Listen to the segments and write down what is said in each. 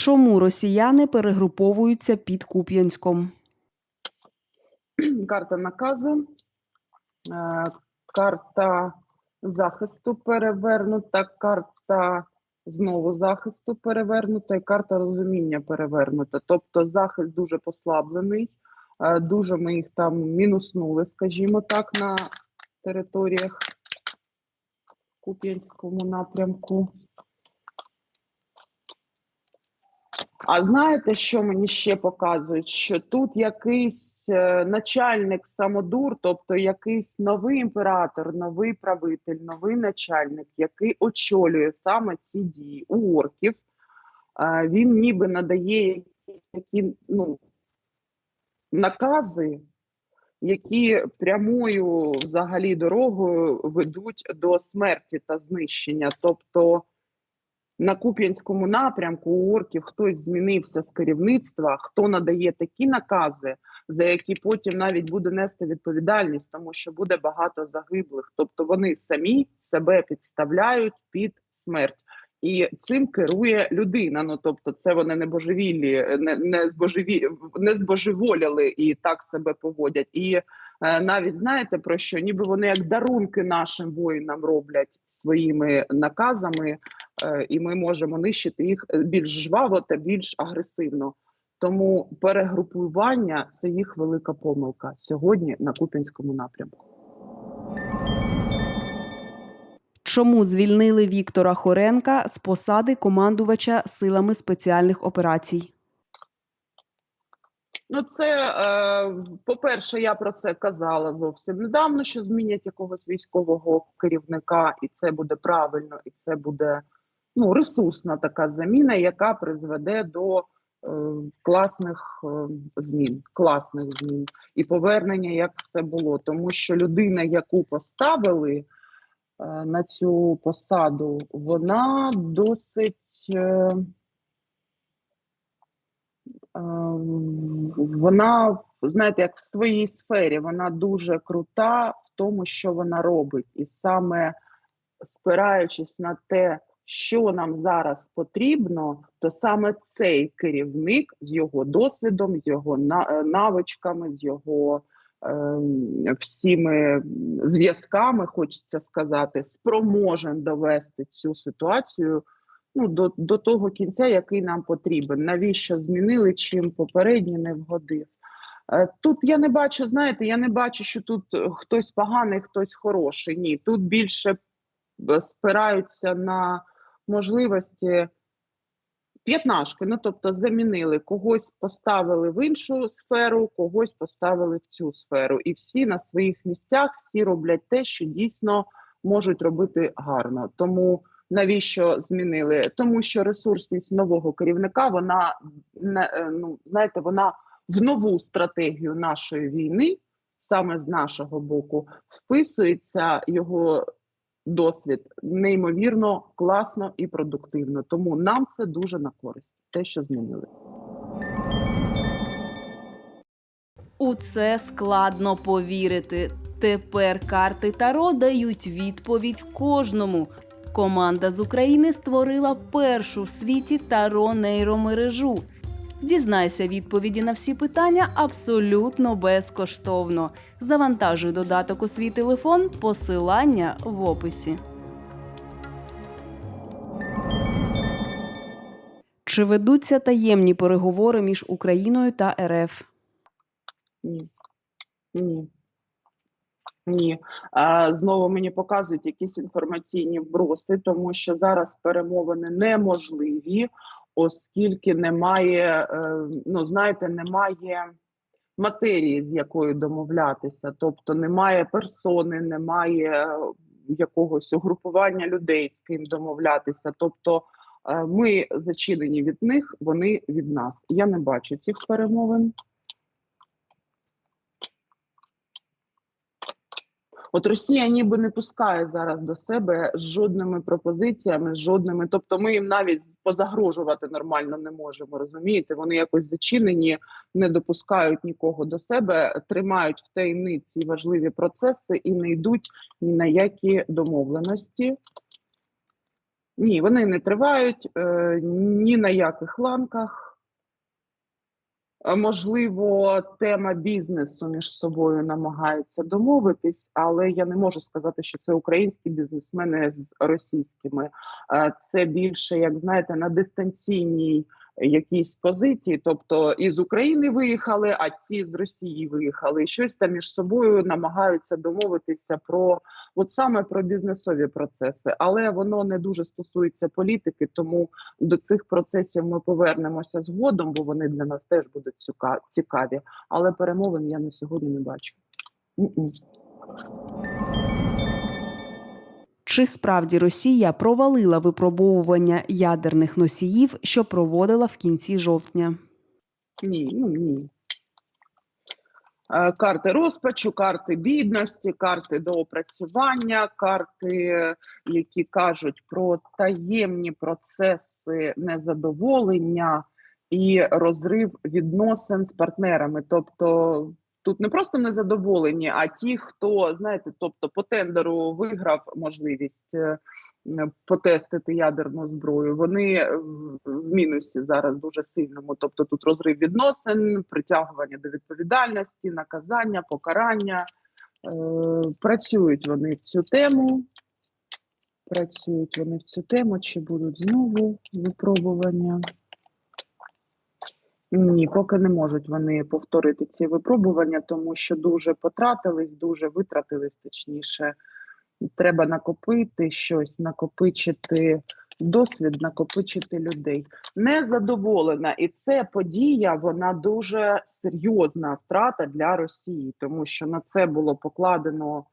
Чому росіяни перегруповуються під Куп'янськом? карта наказу, е, карта захисту перевернута, карта знову захисту перевернута і карта розуміння перевернута. Тобто захист дуже послаблений, е, дуже ми їх там мінуснули, скажімо так, на територіях Куп'янському напрямку. А знаєте, що мені ще показують? Що тут якийсь е, начальник самодур, тобто якийсь новий імператор, новий правитель, новий начальник, який очолює саме ці дії у орків. Е, він ніби надає якісь такі ну, накази, які прямою взагалі дорогою ведуть до смерті та знищення. Тобто на Куп'янському напрямку у орків хтось змінився з керівництва, хто надає такі накази, за які потім навіть буде нести відповідальність, тому що буде багато загиблих. Тобто вони самі себе підставляють під смерть. І цим керує людина. Ну тобто, це вони не божевіллі, не не збожеві, не збожеволіли і так себе поводять. І е, навіть знаєте про що, ніби вони як дарунки нашим воїнам роблять своїми наказами, і ми можемо нищити їх більш жваво та більш агресивно. Тому перегрупування це їх велика помилка сьогодні на Куп'янському напрямку. Чому звільнили Віктора Хоренка з посади командувача силами спеціальних операцій? Ну, це е, по-перше, я про це казала зовсім недавно, що змінять якогось військового керівника, і це буде правильно, і це буде ну ресурсна така заміна, яка призведе до е, класних е, змін, класних змін і повернення, як все було. Тому що людина, яку поставили е, на цю посаду, вона досить. Вона, знаєте, як в своїй сфері, вона дуже крута в тому, що вона робить, і саме спираючись на те, що нам зараз потрібно, то саме цей керівник з його досвідом, з його навичками, з його ем, всіми зв'язками, хочеться сказати, спроможен довести цю ситуацію ну, до, до того кінця, який нам потрібен. Навіщо змінили, чим попередній не вгодив. Е, Тут я не бачу, знаєте, я не бачу, що тут е, хтось поганий, хтось хороший. Ні, тут більше е, спираються на можливості п'ятнашки. Ну, тобто, замінили когось поставили в іншу сферу, когось поставили в цю сферу. І всі на своїх місцях, всі роблять те, що дійсно можуть робити гарно. Тому навіщо змінили? Тому що ресурсність нового керівника вона е, ну знаєте, вона в нову стратегію нашої війни, саме з нашого боку, вписується його досвід неймовірно класно і продуктивно. Тому нам це дуже на користь, те, що змінили. У це складно повірити. Тепер карти Таро дають відповідь кожному. Команда з України створила першу в світі таро нейромережу. Дізнайся відповіді на всі питання абсолютно безкоштовно. Завантажуй додаток у свій телефон, посилання в описі. Чи ведуться таємні переговори між Україною та РФ? Ні. Ні. Ні. А, знову мені показують якісь інформаційні вброси, тому що зараз перемовини неможливі, оскільки немає, е, ну знаєте, немає матерії, з якою домовлятися. Тобто немає персони, немає е, якогось угрупування людей, з ким домовлятися. Тобто е, ми зачинені від них, вони від нас. Я не бачу цих перемовин. От Росія ніби не пускає зараз до себе з жодними пропозиціями, з жодними. Тобто, ми їм навіть позагрожувати нормально не можемо. Розумієте, вони якось зачинені, не допускають нікого до себе, тримають в таємниці важливі процеси і не йдуть ні на які домовленості. Ні, вони не тривають е, ні на яких ланках. Е, Можливо, тема бізнесу між собою намагаються домовитись, але я не можу сказати, що це українські бізнесмени з російськими. Е, Це більше, як знаєте, на дистанційній якійсь позиції. Тобто із України виїхали, а ці з Росії виїхали. І щось там між собою намагаються домовитися про от саме про бізнесові процеси, але воно не дуже стосується політики, тому до цих процесів ми повернемося згодом, бо вони для нас теж будуть цікаві. Але перемовин я на сьогодні не бачу. Чи справді Росія провалила випробовування ядерних носіїв, що проводила в кінці жовтня? Ні, ну ні. Е, Карти розпачу, карти бідності, карти доопрацювання, карти, які кажуть про таємні процеси незадоволення і розрив відносин з партнерами. Тобто тут не просто незадоволені, а ті, хто знаєте, тобто по тендеру виграв можливість е, потестити ядерну зброю. Вони в, в мінусі зараз дуже сильному. Тобто тут розрив відносин, притягування до відповідальності, наказання, покарання. Е, працюють вони в цю тему. Працюють вони в цю тему, чи будуть знову випробування? Ні, поки не можуть вони повторити ці випробування, тому що дуже потратились, дуже витратились, точніше. Треба накопити щось, накопичити досвід, накопичити людей. Незадоволена, і це подія, вона дуже серйозна втрата для Росії, тому що на це було покладено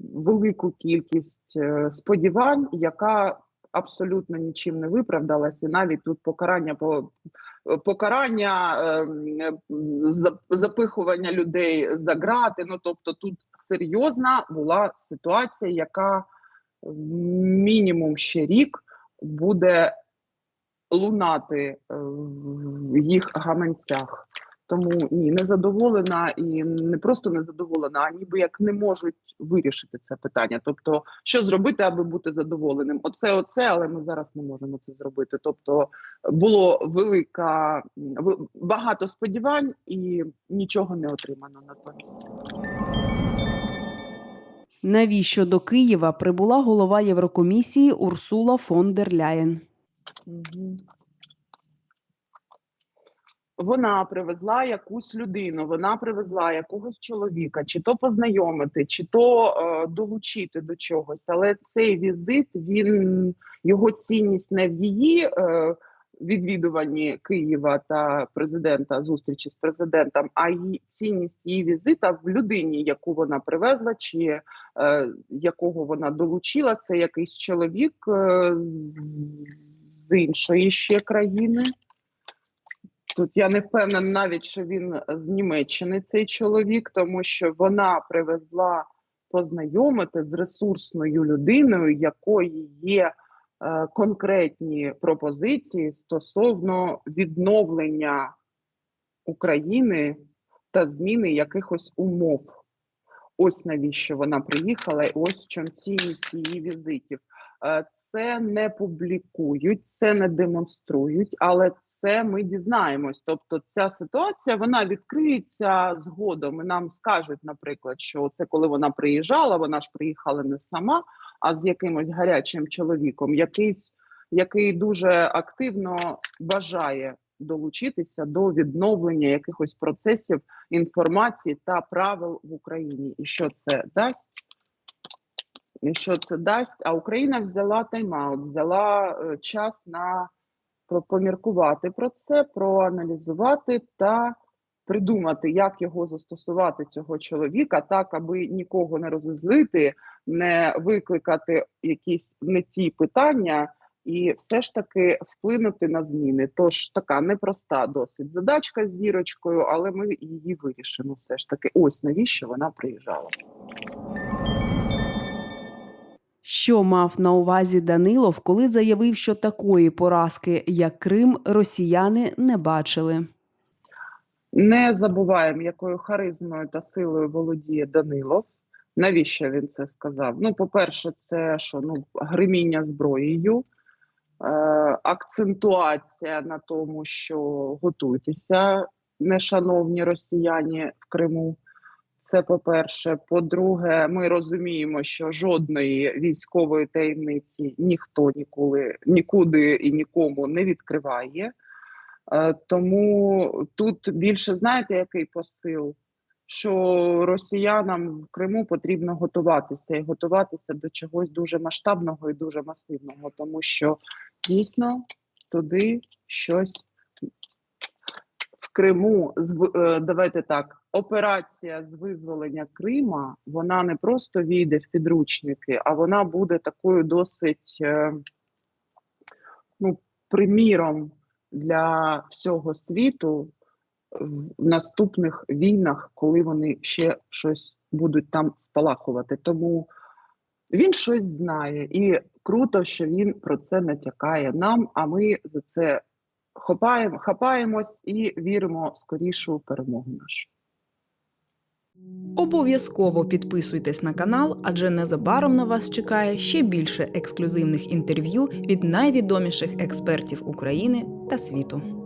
велику кількість е, сподівань, яка абсолютно нічим не виправдалась, і навіть тут покарання по покарання, ем, запихування людей за грати. Ну тобто, тут серйозна була ситуація, яка мінімум ще рік буде лунати е, в їх гаманцях. Тому ні, не задоволена і не просто не задоволена, а ніби як не можуть вирішити це питання. Тобто, що зробити, аби бути задоволеним? Оце, оце, але ми зараз не можемо це зробити. Тобто було велика багато сподівань і нічого не отримано натомість. Навіщо до Києва прибула голова Єврокомісії Урсула фон дер Ляєн? Мгм. Вона привезла якусь людину, вона привезла якогось чоловіка, чи то познайомити, чи то е, долучити до чогось. Але цей візит він його цінність не в її е, відвідуванні Києва та президента зустрічі з президентом, а її цінність її візита в людині, яку вона привезла, чи е, якого вона долучила. Це якийсь чоловік е, з, з іншої ще країни. Тут я не впевнена навіть, що він з Німеччини цей чоловік, тому що вона привезла познайомити з ресурсною людиною, якої є е, конкретні пропозиції стосовно відновлення України та зміни якихось умов. Ось навіщо вона приїхала, і ось в чому цінність її візитів. Е, Це не публікують, це не демонструють, але це ми дізнаємось. Тобто, ця ситуація вона відкриється згодом. І нам скажуть, наприклад, що це коли вона приїжджала, вона ж приїхала не сама, а з якимось гарячим чоловіком, якийсь, який дуже активно бажає долучитися до відновлення якихось процесів інформації та правил в Україні. І що це дасть? Що це дасть? А Україна взяла тайм-аут, взяла е, час на поміркувати про це, проаналізувати та придумати, як його застосувати цього чоловіка, так аби нікого не розізлити, не викликати якісь не ті питання. І все ж таки вплинути на зміни. Тож така непроста досить задачка з зірочкою, але ми її вирішимо. Все ж таки, ось навіщо вона приїжджала. Що мав на увазі Данилов, коли заявив, що такої поразки, як Крим, росіяни не бачили? Не забуваємо, якою харизмою та силою володіє Данилов. Навіщо він це сказав? Ну, по-перше, це що ну гриміння зброєю. акцентуація на тому, що готуйтеся, нешановні росіяни в Криму. Це по-перше. По-друге, ми розуміємо, що жодної військової таємниці ніхто ніколи нікуди і нікому не відкриває. Е, Тому тут більше знаєте, який посил? Що росіянам в Криму потрібно готуватися і готуватися до чогось дуже масштабного і дуже масивного, тому що дійсно туди щось в Криму е, давайте так. Операція з визволення Крима вона не просто війде в підручники, а вона буде такою досить е, ну, приміром для всього світу в наступних війнах, коли вони ще щось будуть там спалахувати. Тому він щось знає, і круто, що він про це натякає нам. А ми за це хапаємо, хапаємось і віримо в скорішу перемогу нашу. Обов'язково підписуйтесь на канал, адже незабаром на вас чекає ще більше ексклюзивних інтерв'ю від найвідоміших експертів України та світу.